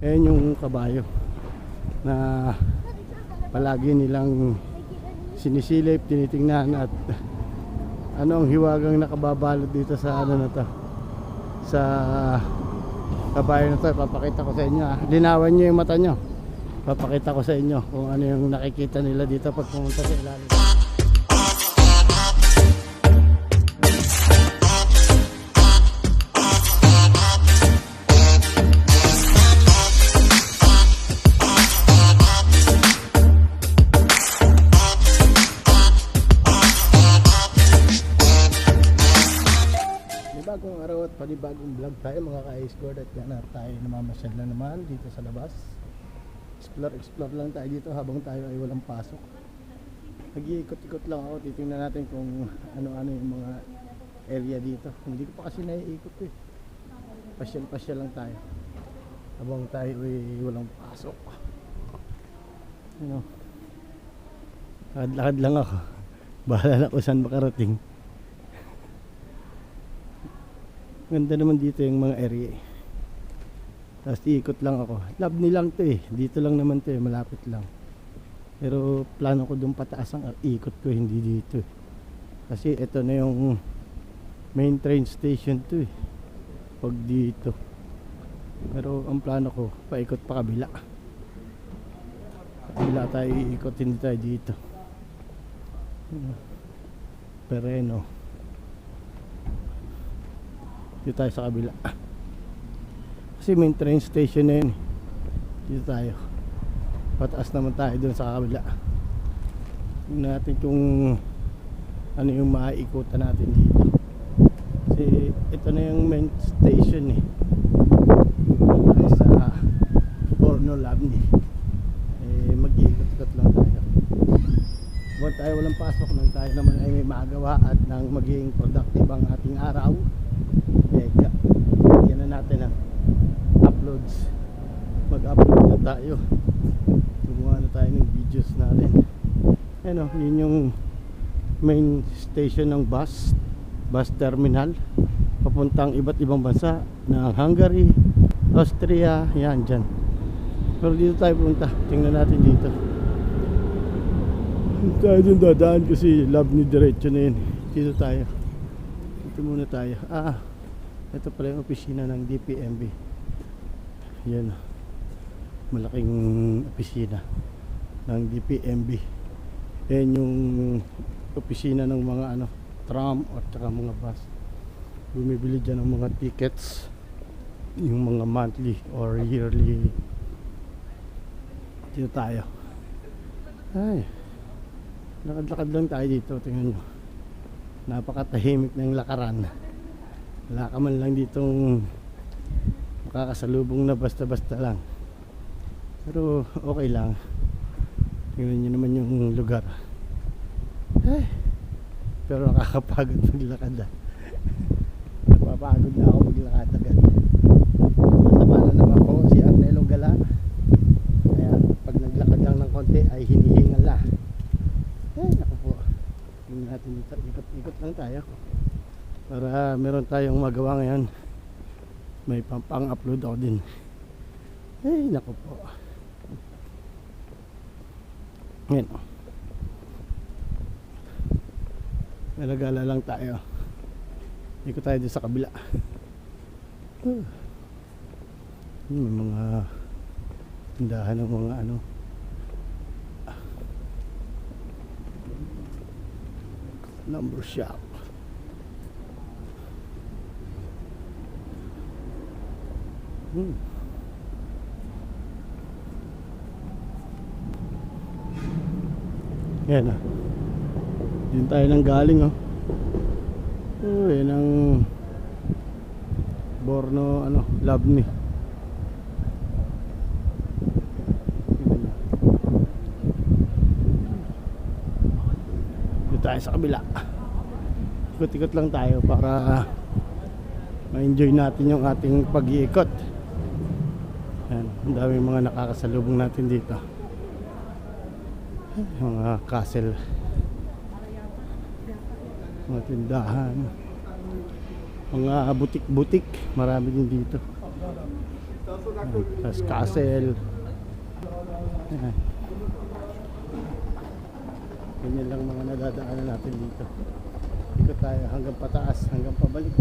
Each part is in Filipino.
Ayan yung kabayo na palagi nilang sinisilip, tinitingnan at ano ang hiwagang nakababalot dito sa ano na to sa kabayo na to. Papakita ko sa inyo ah. linawan nyo yung mata nyo papakita ko sa inyo kung ano yung nakikita nila dito pag pumunta sa ilalim panibagong vlog tayo mga ka-escort at yan tayo namamasyal na naman dito sa labas. Explore, explore lang tayo dito habang tayo ay walang pasok. Nag-iikot-ikot lang ako, titingnan natin kung ano-ano yung mga area dito. Hindi ko pa kasi naiikot eh. Pasyal-pasyal lang tayo. Habang tayo ay walang pasok. Ano? Lakad-lakad lang ako. Bahala na kung saan makarating. Ganda naman dito yung mga area eh. Tapos iikot lang ako. Love nilang to eh. Dito lang naman to eh. Malapit lang. Pero plano ko doon pataas ang ikot ko. Hindi dito eh. Kasi ito na yung main train station to eh. Pag dito. Pero ang plano ko, paikot pa kabila. Kabila tayo iikot. Hindi tayo dito. Hmm. Pereno. Dito tayo sa kabila. Kasi main train station na yun. eh. Dito tayo. Pataas naman tayo dun sa kabila. Tingnan natin kung ano yung maiikutan natin dito. Kasi ito na yung main station eh. Tayo sa Borno Labni. Eh, mag-iikot-ikot lang tayo. Huwag tayo walang pasok nang tayo naman ay may magawa at nang maging productive ang ating araw. Eh, ka- bigyan na natin ang uploads. Mag-upload na tayo. Gumawa na tayo ng videos natin. Ano, yun yung main station ng bus, bus terminal. Papuntang iba't ibang bansa ng Hungary, Austria, yan dyan. Pero dito tayo punta. Tingnan natin dito. Tayo dun dadaan kasi love ni diretso na yun. Dito tayo. Dito muna tayo. Ah, ito pala yung opisina ng DPMB. Yan. Malaking opisina ng DPMB. Yan yung opisina ng mga ano, tram at saka mga bus. Bumibili dyan ng mga tickets. Yung mga monthly or yearly. Dito tayo. Ay. Lakad-lakad lang tayo dito. Tingnan nyo. Napakatahimik ng lakaran. Wala ka man lang ditong makakasalubong na basta-basta lang. Pero okay lang. Tingnan nyo naman yung lugar. Ay, pero nakakapagod maglakad ah. Napapagod na ako maglakad agad. Mataba na naman ako si Arnelong Gala. Kaya pag naglakad lang ng konti ay hinihingal na. Ay, naku po. Tingnan natin dito. Ikot-ikot lang tayo. Para meron tayong magawa ngayon. May pang- pang-upload ako din. Ay, naku po. Ngayon. Nalagala lang tayo. Ikot tayo din sa kabila. Huh. May mga tindahan ng mga ano. Number shop. Hmm. Yan ah. Diyan tayo nang galing oh. Oh, yan ang Borno ano, Labni. Dito tayo sa kabila. Ikot-ikot lang tayo para ma-enjoy natin yung ating pag-iikot. Yan, ang daming mga nakakasalubong natin dito. Mga castle. Mga tindahan. Mga butik-butik. Marami din dito. Tapos castle. Ayan. Ganyan lang mga nadadaanan natin dito. Ikot tayo hanggang pataas, hanggang pabalik.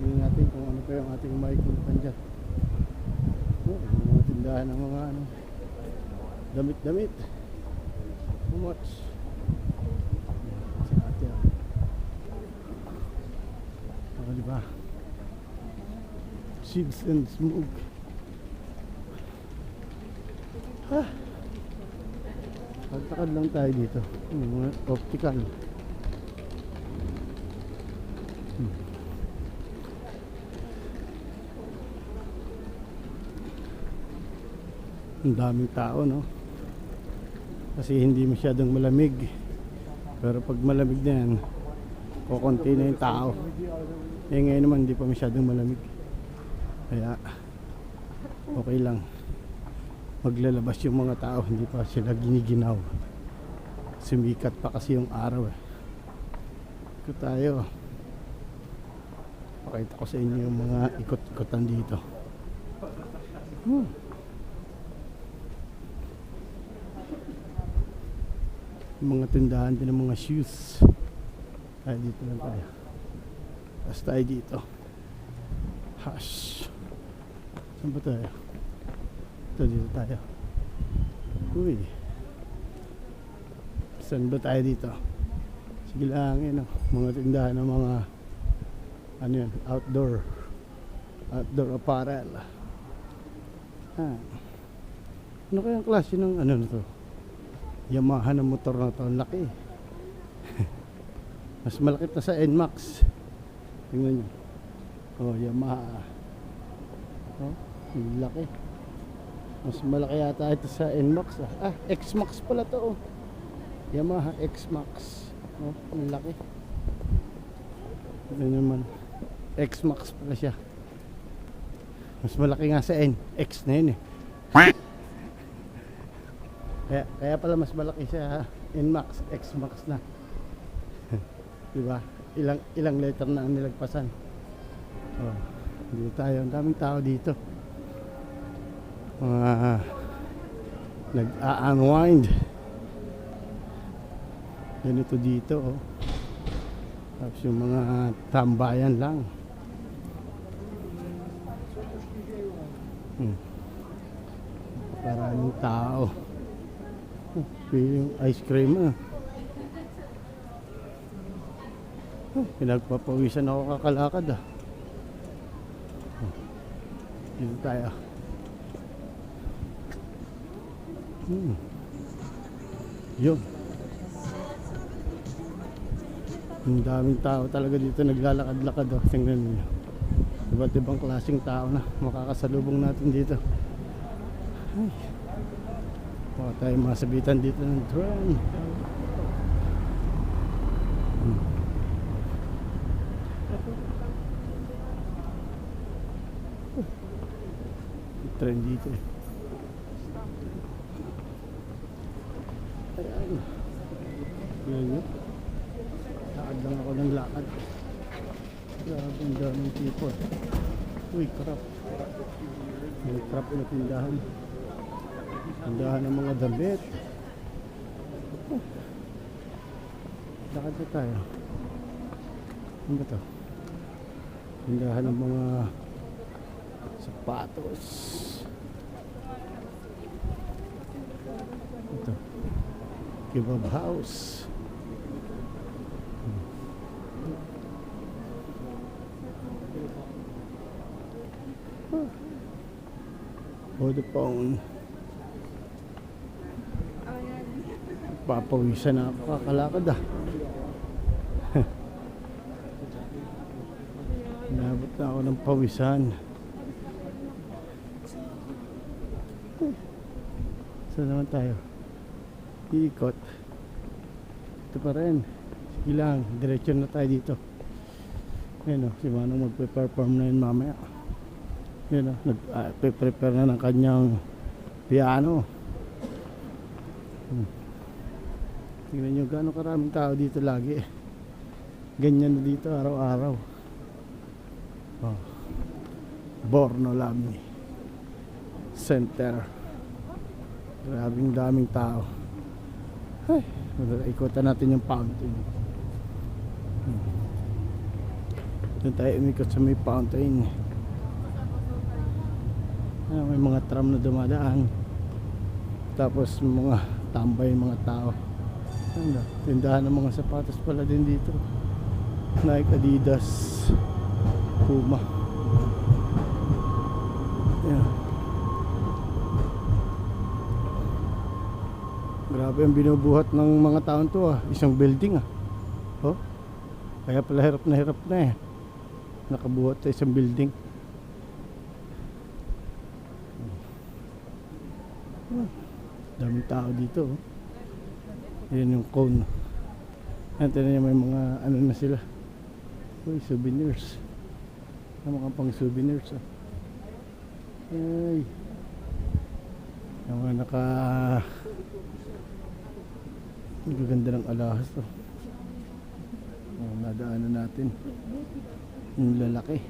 Tingnan natin kung ano pa yung ating maikutan dyan. Tindahan ng mga ano, damit-damit. How much? Si ate ah. Oh, di ba? Seeds and smoke. Ha? Pagtakad lang tayo dito. Optical. Hmm. Ang daming tao, no? Kasi hindi masyadong malamig. Pero pag malamig na yan, kukunti na yung tao. Eh ngayon naman hindi pa masyadong malamig. Kaya okay lang. Maglalabas yung mga tao, hindi pa sila giniginaw. Sumikat pa kasi yung araw eh. Ito tayo. Pakita ko sa inyo yung mga ikot-ikotan dito. Hmm. Mga tindahan din ng mga shoes. Tayo dito lang tayo. Tapos tayo dito. Hush. Saan ba tayo? Ito dito tayo. Uy. Saan ba tayo dito? Sige lang yun. oh. Mga tindahan ng mga ano yun, outdoor outdoor apparel. Ah. Ano kayang klase ng ano na to? Yamaha ng motor na to. Ang laki. Mas malaki na sa NMAX. Tingnan nyo. Oh, Yamaha. Oh, ang laki. Mas malaki yata ito sa NMAX. Ah, ah X-Max pala to. Oh. Yamaha X-Max. Oh, ang laki. Ito naman. X-Max pala siya. Mas malaki nga sa N. X na yun eh. Kaya, kaya pala mas malaki siya N-Max, X-Max na. diba? Ilang, ilang letter na ang nilagpasan. Oh, dito tayo. Ang daming tao dito. Mga nag-a-unwind. Ganito dito oh. Tapos yung mga tambayan lang. Hmm. Maraming tao. Yung ice cream ah. Oh, pinagpapawisan ako kakalakad ah. Oh, Dito tayo. Hmm. Yun. Ang daming tao talaga dito naglalakad-lakad oh. Tingnan niyo. Iba't ibang klaseng tao na makakasalubong natin dito. Ay. Baka tayo masabitan dito ng drone. Hmm. Trend dito eh. Ayan. Yan yun. Lakad lang ako ng lakad. Grabe ang daming people. Uy, crap. May crap na tindahan. Tindahan ng mga damit. Oh. Lakad na tayo. Ano ba to? Tindahan ng mga sapatos. Ito. Kebab house. Vodafone. Papawisan na ako kakalakad ah. Inabot na ako ng pawisan. Saan naman tayo? Iikot. Ito pa rin. Sige lang, diretso na tayo dito. Yan o, si Manong magpe-perform na yun mamaya. Yan o, nag-prepare na ng kanyang piano. Hmm. Tingnan nyo gaano karaming tao dito lagi. Ganyan na dito araw-araw. Oh. Borno Labni. Center. Grabing daming tao. Ay, ikutan natin yung fountain. Hmm. Doon tayo umikot sa may fountain. Ah, may mga tram na dumadaan. Tapos mga tambay mga tao. Ano, tindahan ng mga sapatos pala din dito. Nike, Adidas, Puma. Yeah. Grabe ang binubuhat ng mga taon to ah. Isang building ah. Oh. Kaya pala hirap na hirap na eh. Nakabuhat sa isang building. Hmm. Daming tao dito oh. Yan yung cone. Yan, tinan niyo may mga ano na sila. Uy, souvenirs. Yung mga pang souvenirs ah. Ay. Yung mga naka gaganda ng alahas to. Oh, nadaanan natin. Yung lalaki.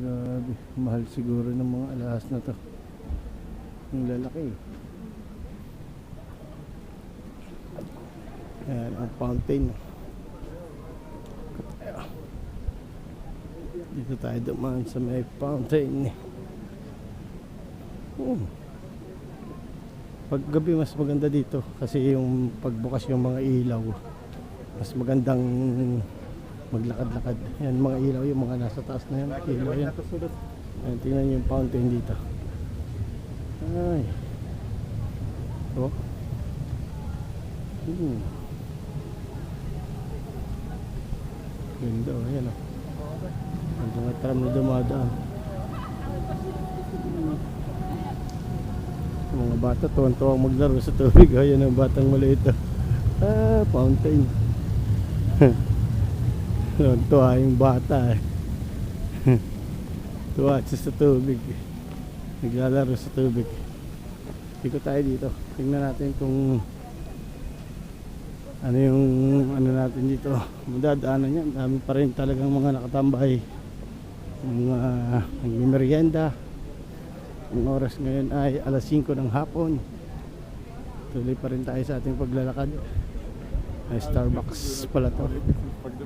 Grabe, mahal siguro ng mga alahas na to. Yung lalaki. Ayan, ang fountain. Dito tayo dumaan sa may fountain. Hmm. Pag gabi mas maganda dito kasi yung pagbukas yung mga ilaw mas magandang maglakad-lakad. Yan mga ilaw yung mga nasa taas na yan. Ilaw yan. Ayan, tingnan niyo yung fountain dito. Ay. Oh. Hmm. Ganda oh, ayan oh. Ang mga tram na dumadaan. Yung mga bata tuwan-tuwang maglaro sa tubig. Ayan ang batang maliit oh. Ah, fountain. Tuwa yung bata eh. Tuwa siya sa tubig. Naglalaro sa tubig. Ikot tayo dito. Tingnan natin kung ano yung ano natin dito. Madadaanan yan. Dami pa rin talagang mga nakatambay. Mga nagmimerienda. Ang oras ngayon ay alas 5 ng hapon. Tuloy pa rin tayo sa ating paglalakad. Ay Starbucks pala to.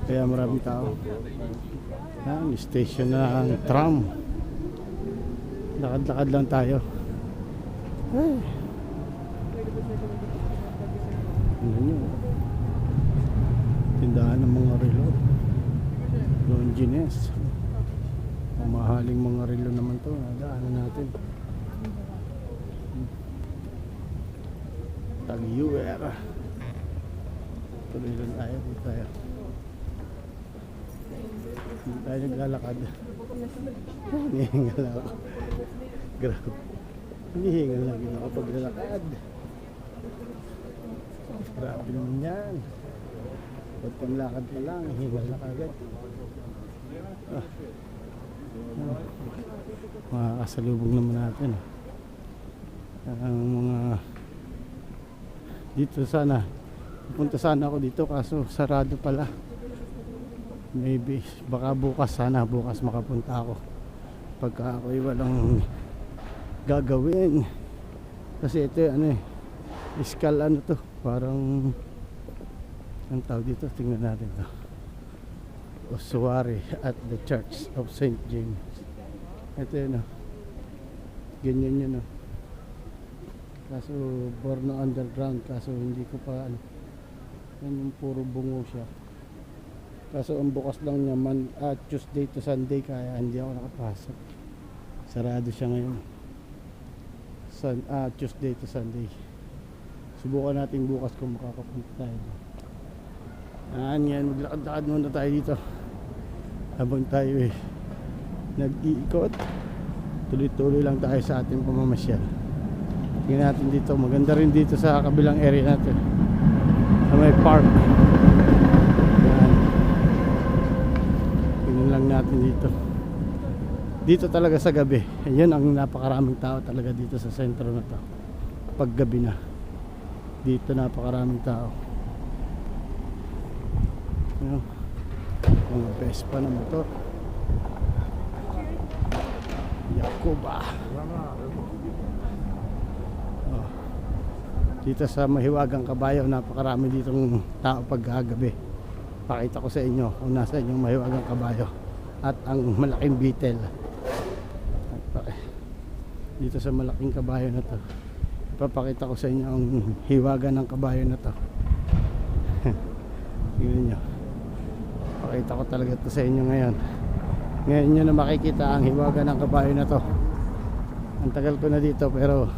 Kaya maraming tao. Yan, station ng tram. Lakad-lakad lang tayo. Ay. Ano nyo? Tindahan ng mga relo. Longines. Mamahaling mga relo naman to. Nadaanan natin. Tag-UR. Tuloy lang tayo. Dito tayo. Hindi tayo naglalakad. Hinihingal ako. Grabe. Hinihingal lang yun ako paglalakad. Grabe naman yan. Pagkang lakad pa lang, hingal na kagad. Ah. Ah. Makakasalubong naman natin. Ang mga dito sana pupunta sana ako dito kaso sarado pala maybe baka bukas sana bukas makapunta ako pagka ako'y walang gagawin kasi ito ano eh iskal ano to parang ang tawag dito tingnan natin to Ossuary at the Church of St. James. Ito yun oh. ganyan yun oh. kaso born underground kaso hindi ko pa ano yan yung puro bungo siya. Kaso ang bukas lang niya man, ah, Tuesday to Sunday kaya hindi ako nakapasok. Sarado siya ngayon. Sun, ah, Tuesday to Sunday. Subukan natin bukas kung makakapunta tayo. Yan yan. Maglakad-lakad muna tayo dito habang tayo eh nag-iikot tuloy-tuloy lang tayo sa ating pamamasyal. Tingnan natin dito maganda rin dito sa kabilang area natin. Sa may park. Yan. Lang natin dito. Dito talaga sa gabi. Yan ang napakaraming tao talaga dito sa sentro na to. Pag gabi na. Dito napakaraming tao. Ayan. Mga Vespa na motor Yakuba. Oh. Dito sa Mahiwagang Kabayo, napakarami ditong tao pagkagabi. Pakita ko sa inyo kung nasa inyong Mahiwagang Kabayo at ang malaking bitel. Dito sa malaking kabayo na to. Ipapakita ko sa inyo ang hiwaga ng kabayo na to. Tingnan nyo. Pakita ko talaga to sa inyo ngayon. Ngayon nyo na makikita ang hiwaga ng kabayo na to. Ang tagal ko na dito pero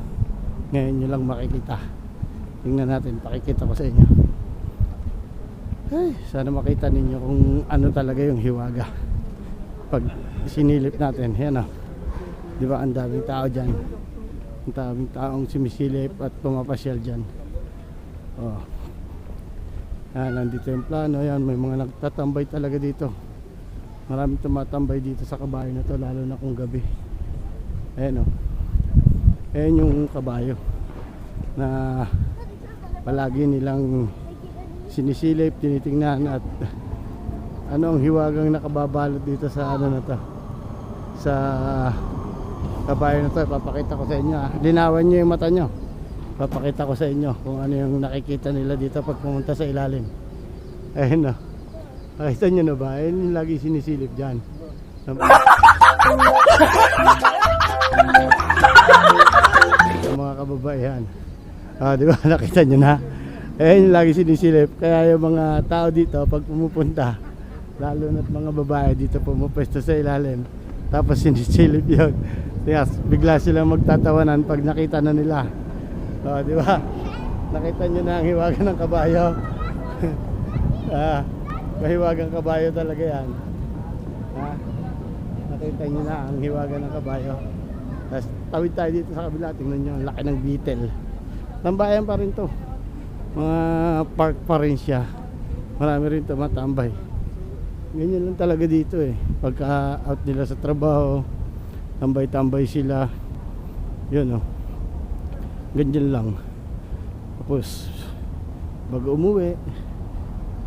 ngayon nyo lang makikita. Tingnan natin, pakikita ko sa inyo. Ay, sana makita ninyo kung ano talaga yung hiwaga. Pag sinilip natin, yan ah. Di ba ang daming tao dyan. Ang daming taong sumisilip at pumapasyal dyan. Oh. Yan, nandito yung plano. Yan, may mga nagtatambay talaga dito. Maraming tumatambay dito sa kabayo na to, lalo na kung gabi. Ayan o. Ayan yung kabayo na palagi nilang sinisilip, tinitingnan at ano ang hiwagang nakababalot dito sa ano na to sa kabayo na to papakita ko sa inyo ah. linawan nyo yung mata nyo papakita ko sa inyo kung ano yung nakikita nila dito pag pumunta sa ilalim. Ayun o nakita nyo na ba? Ayun yung lagi sinisilip dyan. Yung mga kababaihan. Ah, di ba? Nakita nyo na? Ayun yung lagi sinisilip. Kaya yung mga tao dito pag pumupunta lalo na't mga babae dito pumupwesto sa ilalim tapos sinisilip yun. Yes, bigla silang magtatawanan pag nakita na nila oh, di ba? Nakita nyo na ang hiwaga ng kabayo. Ah, mahiwagang kabayo talaga yan. Ha? nakita nyo na ang hiwaga ng kabayo. Tapos tawid tayo dito sa kabila. Tingnan nyo ang laki ng beetle. Tambayan pa rin to. Mga park pa rin siya. Marami rin tumatambay. Ganyan lang talaga dito eh. Pagka out nila sa trabaho tambay-tambay sila. Yun oh ganyan lang. Tapos bago umuwi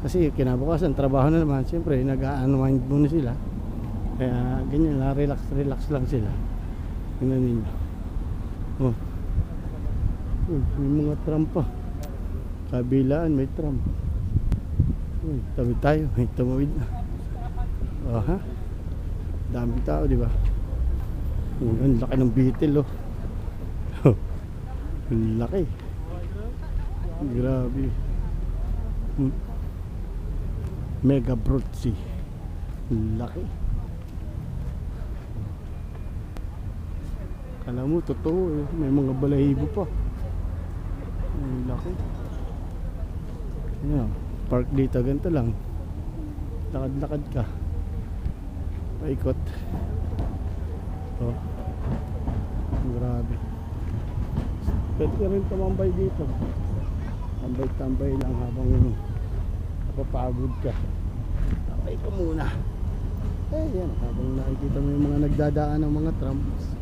kasi kinabukasan trabaho na naman. Siyempre nag-unwind muna sila. Kaya ganyan lang relax relax lang sila. Tingnan ninyo. Oh. Uy, may mga tram pa. Kabilaan may tram. Uy, tabi tayo. May tumawid na. Oh ha daming tao di ba? Ang laki ng beetle oh laki grabe Hmm. mega brutsi laki Kala mo, totoo eh. May mga balahibo pa. Laki. Ayan, park dito, ganito lang. Lakad-lakad ka. Paikot. Oh. Grabe. Pwede ka rin tumambay dito. Tambay-tambay lang habang napapagod ka. Tambay ka muna. Eh, yan. Habang nakikita mo yung mga nagdadaan ng mga trams.